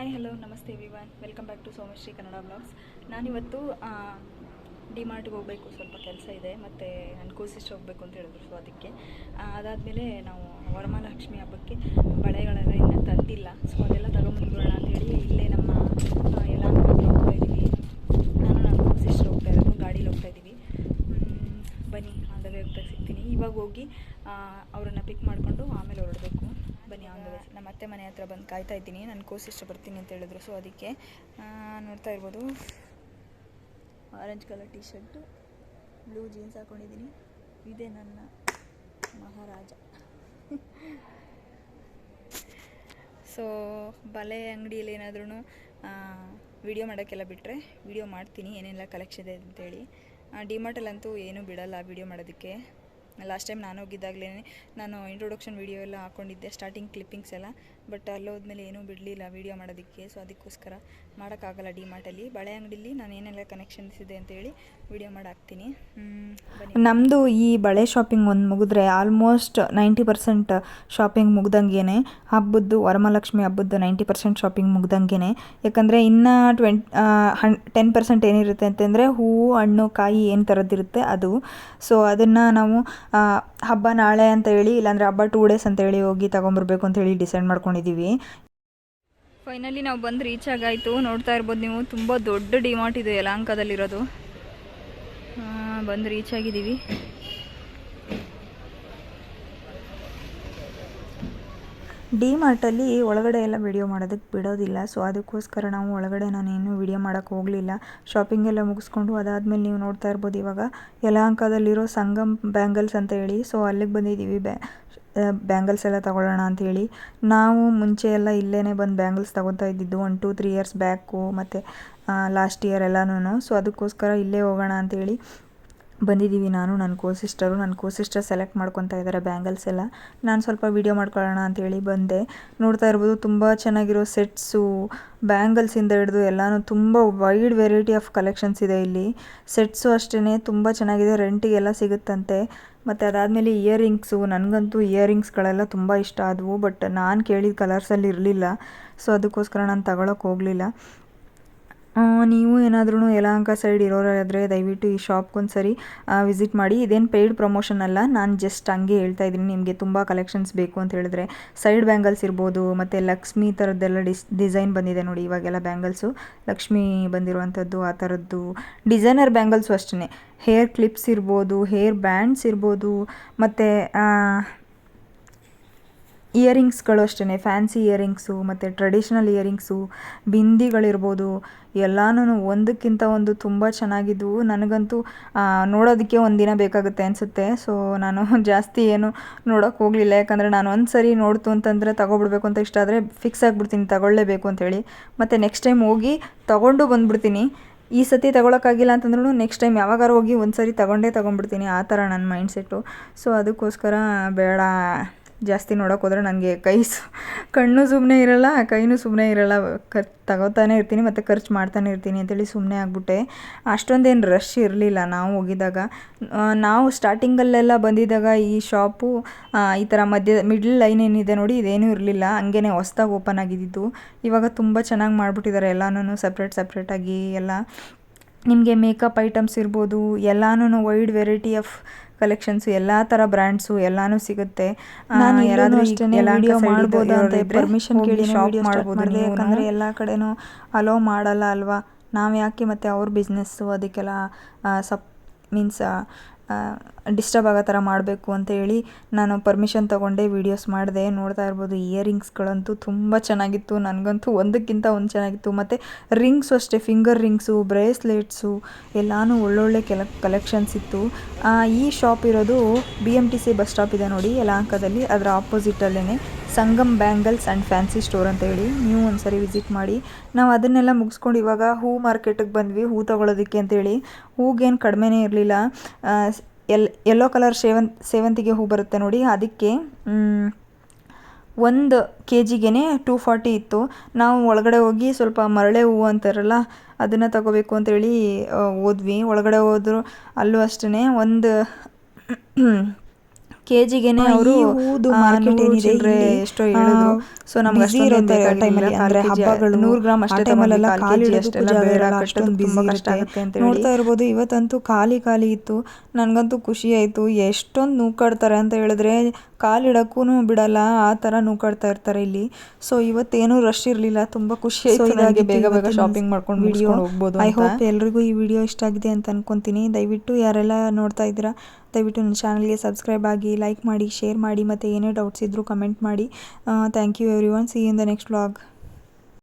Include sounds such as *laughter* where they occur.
Hi hello ನಮಸ್ತೆ Vivaan welcome back to Somashree Kannada blogs ನಾನಿವತ್ತು ಡಿಮಾರ್ಟ್ಗೆ ಹೋಗಬೇಕು. ಸ್ವಲ್ಪ ಕೆಲಸ ಇದೆ. ಮತ್ತು ನನ್ನ ಕೂಸಿಸ್ಟ್ ಹೋಗಬೇಕು ಅಂತ ಹೇಳಿದ್ರು. ಸೊ ಅದಕ್ಕೆ ಅದಾದಮೇಲೆ ನಾವು ವರಮಹಾಲಕ್ಷ್ಮಿ ಹಬ್ಬಕ್ಕೆ ಬಳೆಗಳೆಲ್ಲ ಇನ್ನೂ ತಂದಿಲ್ಲ. ಸೊ ಅದೆಲ್ಲ ತಗೊಂಬಂದ್ಬಿಡೋಣ ಅಂತೇಳಿ ಇಲ್ಲೇ ನಮ್ಮ ಎಲ್ಲ ಹೋಗ್ತಾ ಇದ್ದೀವಿ ನಾನು ನನ್ನ ಕೂಸಿಸ್ಟ್ ಹೋಗ್ತಾ ಇರೋದು. ಗಾಡೀಲಿ ಹೋಗ್ತಾ ಇದ್ದೀವಿ ಬನ್ನಿ ಆನ್ ದ ವೇ ಹೋಗ್ತಾ ಸಿಗ್ತೀನಿ. ಇವಾಗ ಹೋಗಿ ಅವರನ್ನು ಪಿಕ್ ಮಾಡಿಕೊಂಡು ಆಮೇಲೆ ಹೊರಡಬೇಕು. ಆನ್ ದ ನಮ್ಮ ಅತ್ತೆ ಮನೆ ಹತ್ರ ಬಂದು ಕಾಯ್ತಾ ಇದ್ದೀನಿ. ನಾನು ಕೋಸಿ ಬರ್ತೀನಿ ಅಂತ ಹೇಳಿದ್ರು. ಸೊ ಅದಕ್ಕೆ ನೋಡ್ತಾ ಇರ್ಬೋದು. Orange colour T shirt blue jeans ಹಾಕ್ಕೊಂಡಿದ್ದೀನಿ ಇದೇ ನನ್ನ ಮಹಾರಾಜ. ಸೊ ಬಲೆ ಅಂಗಡಿಯಲ್ಲಿ ಏನಾದ್ರೂ ವಿಡಿಯೋ ಮಾಡೋಕ್ಕೆಲ್ಲ ಬಿಟ್ಟರೆ ವಿಡಿಯೋ ಮಾಡ್ತೀನಿ. ಏನೆಲ್ಲ ಕಲೆಕ್ಷನ್ ಇದೆ ಅಂತೇಳಿ ಡಿಮಾರ್ಟಲ್ಲಂತೂ ಏನೂ ಬಿಡಲ್ಲ ವಿಡಿಯೋ ಮಾಡೋದಕ್ಕೆ. ಲಾಸ್ಟ್ ಟೈಮ್ ನಾನು ಹೋಗಿದ್ದಾಗಲೇ ನಾನು ಇಂಟ್ರೊಡಕ್ಷನ್ ವಿಡಿಯೋ ಎಲ್ಲ ಹಾಕ್ಕೊಂಡಿದ್ದೆ ಸ್ಟಾರ್ಟಿಂಗ್ ಕ್ಲಿಪ್ಪಿಂಗ್ಸ್ ಎಲ್ಲ. ಬಟ್ ಅಲ್ಲೋದ್ಮೇಲೆ ಏನೂ ಬಿಡಲಿಲ್ಲ ವಿಡಿಯೋ ಮಾಡೋದಕ್ಕೆ. ಸೊ ಅದಕ್ಕೋಸ್ಕರ ಮಾಡೋಕ್ಕಾಗಲ್ಲ ಡಿಮಾರ್ಟಲ್ಲಿ ಬಳೆ ಅಂಗಡಿಲಿ ನಾನು ಏನೆಲ್ಲ ಕನೆಕ್ಷನ್ಸ್ ಇದೆ ಅಂತೇಳಿ ವಿಡಿಯೋ ಮಾಡಿ ಹಾಕ್ತೀನಿ ಹ್ಮ್, ನಮ್ಮದು ಈ ಬಳೆ ಶಾಪಿಂಗ್ ಒಂದು ಮುಗಿದ್ರೆ ಆಲ್ಮೋಸ್ಟ್ ನೈಂಟಿ ಪರ್ಸೆಂಟ್ ಶಾಪಿಂಗ್ ಮುಗ್ದಂಗೆ ಹಬ್ಬದ್ದು ವರಮಹಾಲಕ್ಷ್ಮಿ ಹಬ್ಬದ್ದು ನೈಂಟಿ ಪರ್ಸೆಂಟ್ ಶಾಪಿಂಗ್ ಮುಗ್ದಂಗೆ ಯಾಕಂದರೆ ಇನ್ನು ಟ್ವೆಂಟ್ ಹನ್ ಟೆನ್ ಪರ್ಸೆಂಟ್ ಏನಿರುತ್ತೆ ಅಂತಂದರೆ ಹೂವು ಹಣ್ಣು ಕಾಯಿ ಏನು ಥರದ್ದಿರುತ್ತೆ ಅದು. ಸೊ ಅದನ್ನು ನಾವು ಹಬ್ಬ ನಾಳೆ ಅಂತ ಹೇಳಿ ಇಲ್ಲಾಂದರೆ ಹಬ್ಬ ಟೂ ಡೇಸ್ ಅಂತ ಹೇಳಿ ಹೋಗಿ ತೊಗೊಂಬರ್ಬೇಕು ಅಂತ ಹೇಳಿ ಡಿಸೈಡ್ ಮಾಡ್ಕೊಂಡಿದ್ದೀವಿ ಫೈನಲಿ ನಾವು ಬಂದು ರೀಚ್ ಆಗಾಯಿತು. ನೋಡ್ತಾ ಇರ್ಬೋದು ನೀವು. ತುಂಬ ದೊಡ್ಡ ಡಿಮಾರ್ಟ್ ಇದೆ ಯಲಾಂಕದಲ್ಲಿರೋದು ಬಂದು ರೀಚ್ ಆಗಿದ್ದೀವಿ. ಡಿ ಮಾರ್ಟಲ್ಲಿ ಒಳಗಡೆ ಎಲ್ಲ ವಿಡಿಯೋ ಮಾಡೋದಕ್ಕೆ ಬಿಡೋದಿಲ್ಲ. ಸೊ ಅದಕ್ಕೋಸ್ಕರ ನಾವು ಒಳಗಡೆ ನಾನೇನು ವಿಡಿಯೋ ಮಾಡೋಕ್ಕೆ ಹೋಗಲಿಲ್ಲ. ಶಾಪಿಂಗ್ ಎಲ್ಲ ಮುಗಿಸ್ಕೊಂಡು ಅದಾದಮೇಲೆ ನೀವು ನೋಡ್ತಾ ಇರ್ಬೋದು ಇವಾಗ. ಯಲಹಂಕದಲ್ಲಿರೋ ಸಂಗಮ್ ಬ್ಯಾಂಗಲ್ಸ್ ಅಂತ ಹೇಳಿ. ಸೊ ಅಲ್ಲಿಗೆ ಬಂದಿದ್ದೀವಿ. ಬ್ಯಾ ಬ್ಯಾಂಗಲ್ಸ್ ಎಲ್ಲ ತಗೊಳ್ಳೋಣ ಅಂತೇಳಿ. ನಾವು ಮುಂಚೆ ಎಲ್ಲ ಇಲ್ಲೇ ಬಂದು ಬ್ಯಾಂಗಲ್ಸ್ ತಗೊತಾ ಇದ್ದಿದ್ದು one two three years back ಮತ್ತು ಲಾಸ್ಟ್ ಇಯರ್ ಎಲ್ಲನೂ ಸೊ ಅದಕ್ಕೋಸ್ಕರ ಇಲ್ಲೇ ಹೋಗೋಣ ಅಂಥೇಳಿ ಬಂದಿದ್ದೀವಿ ನಾನು ನನ್ನ ಕೋ ಸಿಸ್ಟರು ನನ್ನ ಕೋ ಸಿಸ್ಟರ್ ಸೆಲೆಕ್ಟ್ ಮಾಡ್ಕೊತಾ ಇದ್ದಾರೆ ಬ್ಯಾಂಗಲ್ಸ್ ಎಲ್ಲ. ನಾನು ಸ್ವಲ್ಪ ವೀಡಿಯೋ ಮಾಡ್ಕೊಳ್ಳೋಣ ಅಂಥೇಳಿ ಬಂದೆ. ನೋಡ್ತಾ ಇರ್ಬೋದು ತುಂಬ ಚೆನ್ನಾಗಿರೋ ಸೆಟ್ಸು ಬ್ಯಾಂಗಲ್ಸಿಂದ ಹಿಡಿದು ಎಲ್ಲನೂ ತುಂಬ ವೈಡ್ ವೆರೈಟಿ ಆಫ್ ಕಲೆಕ್ಷನ್ಸ್ ಇದೆ ಇಲ್ಲಿ. ಸೆಟ್ಸು ಅಷ್ಟೇ ತುಂಬ ಚೆನ್ನಾಗಿದೆ ರೆಂಟಿಗೆಲ್ಲ ಸಿಗುತ್ತಂತೆ. ಮತ್ತು ಅದಾದಮೇಲೆ ಇಯರಿಂಗ್ಸು, ನನಗಂತೂ ಇಯರಿಂಗ್ಸ್ಗಳೆಲ್ಲ ತುಂಬ ಇಷ್ಟ ಆದವು, ಬಟ್ ನಾನು ಕೇಳಿದ ಕಲರ್ಸಲ್ಲಿ ಇರಲಿಲ್ಲ. ಸೊ ಅದಕ್ಕೋಸ್ಕರ ನಾನು ತಗೊಳಕ್ಕೆ ಹೋಗಲಿಲ್ಲ. ನೀವು ಏನಾದ್ರೂ ಯಲಹಂಕ ಸೈಡ್ ಇರೋರಾದರೆ ದಯವಿಟ್ಟು ಈ ಶಾಪ್ಗೊಂದು ಸರಿ ವಿಸಿಟ್ ಮಾಡಿ. ಇದೇನು ಪೇಯ್ಡ್ ಪ್ರಮೋಷನ್ ಅಲ್ಲ, ನಾನು ಜಸ್ಟ್ ಹಂಗೆ ಹೇಳ್ತಾ ಇದ್ದೀನಿ. ನಿಮಗೆ ತುಂಬ ಕಲೆಕ್ಷನ್ಸ್ ಬೇಕು ಅಂತ ಹೇಳಿದ್ರೆ ಸೈಡ್ ಬ್ಯಾಂಗಲ್ಸ್ ಇರ್ಬೋದು, ಮತ್ತು ಲಕ್ಷ್ಮಿ ಥರದ್ದೆಲ್ಲ ಡಿಸ್ ಡಿಸೈನ್ ಬಂದಿದೆ ನೋಡಿ ಇವಾಗೆಲ್ಲ ಬ್ಯಾಂಗಲ್ಸು ಲಕ್ಷ್ಮಿ ಬಂದಿರುವಂಥದ್ದು ಆ ಥರದ್ದು ಡಿಸೈನರ್ ಬ್ಯಾಂಗಲ್ಸು ಅಷ್ಟೇ ಹೇರ್ ಕ್ಲಿಪ್ಸ್ ಇರ್ಬೋದು ಹೇರ್ ಬ್ಯಾಂಡ್ಸ್ ಇರ್ಬೋದು, ಮತ್ತು ಇಯರಿಂಗ್ಸ್ಗಳು ಅಷ್ಟೇ ಫ್ಯಾನ್ಸಿ ಇಯರಿಂಗ್ಸು ಮತ್ತು ಟ್ರೆಡಿಷ್ನಲ್ ಇಯರಿಂಗ್ಸು, ಬಿಂದಿಗಳಿರ್ಬೋದು ಎಲ್ಲನೂ ಒಂದಕ್ಕಿಂತ ಒಂದು ತುಂಬ ಚೆನ್ನಾಗಿದ್ದವು ನನಗಂತೂ ನೋಡೋದಕ್ಕೆ ಒಂದಿನ ಬೇಕಾಗುತ್ತೆ ಅನಿಸುತ್ತೆ. ಸೊ ನಾನು *laughs* ಜಾಸ್ತಿ ಏನು ನೋಡೋಕೆ ಹೋಗಲಿಲ್ಲ. ಯಾಕಂದರೆ ನಾನು ಒಂದು ಸರಿ ನೋಡ್ತು ಅಂತಂದರೆ ತಗೊಬಿಡ್ಬೇಕು ಅಂತ ಇಷ್ಟ ಆದರೆ ಫಿಕ್ಸ್ ಆಗಿಬಿಡ್ತೀನಿ, ತಗೊಳ್ಳೇಬೇಕು ಅಂತೇಳಿ. ಮತ್ತು ನೆಕ್ಸ್ಟ್ ಟೈಮ್ ಹೋಗಿ ತಗೊಂಡು ಬಂದುಬಿಡ್ತೀನಿ. ಈ ಸತಿ ತಗೊಳಕ್ಕಾಗಿಲ್ಲ ಅಂತಂದ್ರೂ ನೆಕ್ಸ್ಟ್ ಟೈಮ್ ಯಾವಾಗಾರು ಹೋಗಿ ಒಂದು ಸರಿ ತಗೊಂಡೇ ತೊಗೊಂಡ್ಬಿಡ್ತೀನಿ. ಆ ಥರ ನನ್ನ ಮೈಂಡ್ಸೆಟ್ಟು ಸೊ ಅದಕ್ಕೋಸ್ಕರ ಬೇಡ. ಜಾಸ್ತಿ ನೋಡೋಕೆ ಹೋದ್ರೆ ನನಗೆ ಕೈ ಕಣ್ಣು ಸುಮ್ಮನೆ ಇರಲ್ಲ, ಕೈನೂ ಸುಮ್ಮನೆ ಇರಲ್ಲ. ತಗೋತಾನೆ ಇರ್ತೀನಿ ಮತ್ತು ಖರ್ಚು ಮಾಡ್ತಾನೆ ಇರ್ತೀನಿ ಅಂತೇಳಿ ಸುಮ್ಮನೆ ಆಗ್ಬಿಟ್ಟೆ. ಅಷ್ಟೊಂದೇನು ರಶ್ ಇರಲಿಲ್ಲ ನಾವು ಹೋಗಿದ್ದಾಗ. ನಾವು ಸ್ಟಾರ್ಟಿಂಗಲ್ಲೆಲ್ಲ ಬಂದಿದ್ದಾಗ ಈ ಶಾಪು ಈ ಥರ ಮಧ್ಯ ಮಿಡ್ಲ್ ಲೈನ್ ಏನಿದೆ ನೋಡಿ ಇದೇನೂ ಇರಲಿಲ್ಲ. ಹಂಗೇ ಹೊಸ್ದಾಗಿ ಓಪನ್ ಆಗಿದ್ದಿದ್ದು ಇವಾಗ ತುಂಬ ಚೆನ್ನಾಗಿ ಮಾಡಿಬಿಟ್ಟಿದ್ದಾರೆ ಎಲ್ಲನೂ ಸಪ್ರೇಟ್ ಸಪ್ರೇಟಾಗಿ ಎಲ್ಲ. ನಿಮಗೆ ಮೇಕಪ್ ಐಟಮ್ಸ್ ಇರ್ಬೋದು ಎಲ್ಲಾನು ವೈಡ್ ವೆರೈಟಿ ಆಫ್ ಕಲೆಕ್ಷನ್ಸ್ ಎಲ್ಲ ಥರ ಬ್ರ್ಯಾಂಡ್ಸು ಎಲ್ಲಾನು ಸಿಗುತ್ತೆ. ನಾನು ಯಾರಾದರೂ video ಅಂತ ಪರ್ಮಿಷನ್ ಕೇಳಿ ಶಾಪ್ ಮಾಡ್ಬೋದು ಯಾಕಂದರೆ ಎಲ್ಲ ಕಡೆನೂ ಅಲೋ ಮಾಡಲ್ಲ ಅಲ್ವಾ? ನಾವು ಯಾಕೆ ಮತ್ತು ಅವ್ರ ಬಿಸ್ನೆಸ್ಸು ಅದಕ್ಕೆಲ್ಲ ಸಪ್ ಮೀನ್ಸ್ ಡಿಸ್ಟರ್ಬ್ ಆಗೋ ಥರ ಮಾಡಬೇಕು ಅಂತ ಹೇಳಿ ನಾನು ಪರ್ಮಿಷನ್ ತೊಗೊಂಡೆ ವೀಡಿಯೋಸ್ ಮಾಡಿದೆ. ನೋಡ್ತಾ ಇರ್ಬೋದು ಇಯರಿಂಗ್ಸ್ಗಳಂತೂ ತುಂಬ ಚೆನ್ನಾಗಿತ್ತು. ನನಗಂತೂ ಒಂದಕ್ಕಿಂತ ಒಂದು ಚೆನ್ನಾಗಿತ್ತು. ಮತ್ತು ರಿಂಗ್ಸು ಅಷ್ಟೇ ಫಿಂಗರ್ ರಿಂಗ್ಸು ಬ್ರೇಸ್ಲೆಟ್ಸು ಎಲ್ಲನೂ ಒಳ್ಳೊಳ್ಳೆ ಕೆಲ ಕಲೆಕ್ಷನ್ಸ್ ಇತ್ತು. ಈ ಶಾಪ್ ಇರೋದು B M T C bus stop ಇದೆ ನೋಡಿ, ಯಲಹಂಕದಲ್ಲಿ. ಅದರ ಆಪೋಸಿಟಲ್ಲೇ Sangam bangles and fancy store ಅಂತ ಹೇಳಿ. ನೀವು ಒಂದ್ಸರಿ ವಿಸಿಟ್ ಮಾಡಿ. ನಾವು ಅದನ್ನೆಲ್ಲ ಮುಗಿಸ್ಕೊಂಡು ಇವಾಗ ಹೂ ಮಾರ್ಕೆಟಿಗೆ ಬಂದ್ವಿ. ಹೂ ತೊಗೊಳೋದಕ್ಕೆ ಅಂತೇಳಿ ಹೂಗೇನು ಕಡಿಮೆನೇ ಇರಲಿಲ್ಲ. ಎಲ್ ಎಲ್ಲೋ ಕಲರ್ ಸೇವನ್ ಸೇವಂತಿಗೆ ಹೂ ಬರುತ್ತೆ ನೋಡಿ. ಅದಕ್ಕೆ ಒಂದು ಕೆ ಜಿಗೆ ಟೂ ಫಾರ್ಟಿ ಇತ್ತು. ನಾವು ಒಳಗಡೆ ಹೋಗಿ ಸ್ವಲ್ಪ ಮರಳೆ ಹೂವು ಅಂತಾರಲ್ಲ, ಅದನ್ನು ತಗೋಬೇಕು ಅಂತೇಳಿ ಹೋದ್ವಿ. ಒಳಗಡೆ ಹೋದ್ರು ಅಲ್ಲೂ ಅಷ್ಟೇ ಒಂದು ಕೆ ಜಿಗೆನೆ ಅವರು ಏನಿದೆ ಎಷ್ಟೋ ಹೇಳಿದ್ರು. ಸೊ ನಮ್ಗೆ ಅಷ್ಟೊಂದು ಟೈಮಲ್ಲಿ ಅಂದರೆ ಹಬ್ಬಗಳು ನೂರು ಗ್ರಾಮ್ ಅಷ್ಟೇ ಕಾಲ್ ಅಷ್ಟೆಲ್ಲ ಅಷ್ಟೊಂದು ಕಷ್ಟ. ಆಗುತ್ತೆ ಅಂತ ನೋಡ್ತಾ ಇರ್ಬೋದು ಇವತ್ತಂತೂ ಖಾಲಿ ಖಾಲಿ ಇತ್ತು. ನನಗಂತೂ ಖುಷಿ ಆಯಿತು. ಎಷ್ಟೊಂದು ನೂಕಾಡ್ತಾರೆ ಅಂತ ಹೇಳಿದ್ರೆ ಕಾಲಿಡಕ್ಕೂ ಬಿಡಲ್ಲ ಆ ಥರ ನೂಕಾಡ್ತಾ ಇರ್ತಾರೆ ಇಲ್ಲಿ. ಸೊ ಇವತ್ತೇನೂ ರಶ್ ಇರಲಿಲ್ಲ. ತುಂಬ ಖುಷಿ ಆಯ್ತು ಬೇಗ ಬೇಗ ಶಾಪಿಂಗ್ ಮಾಡ್ಕೊಂಡು ವಿಡಿಯೋ ಹೋಗ್ಬೋದು ಐ ಹೋಪ್ ಎಲ್ರಿಗೂ ಈ ವಿಡಿಯೋ ಇಷ್ಟ ಆಗಿದೆ ಅಂತ ಅನ್ಕೊತೀನಿ. ದಯವಿಟ್ಟು ಯಾರೆಲ್ಲ ನೋಡ್ತಾ ಇದ್ದೀರಾ ದಯವಿಟ್ಟು ನನ್ನ ಚಾನಲ್ಗೆ ಸಬ್ಸ್ಕ್ರೈಬ್ ಆಗಿ ಲೈಕ್ ಮಾಡಿ, ಶೇರ್ ಮಾಡಿ ಮತ್ತು ಏನೇ ಡೌಟ್ಸ್ ಇದ್ದರೂ ಕಮೆಂಟ್ ಮಾಡಿ. Thank you everyone see in the next vlog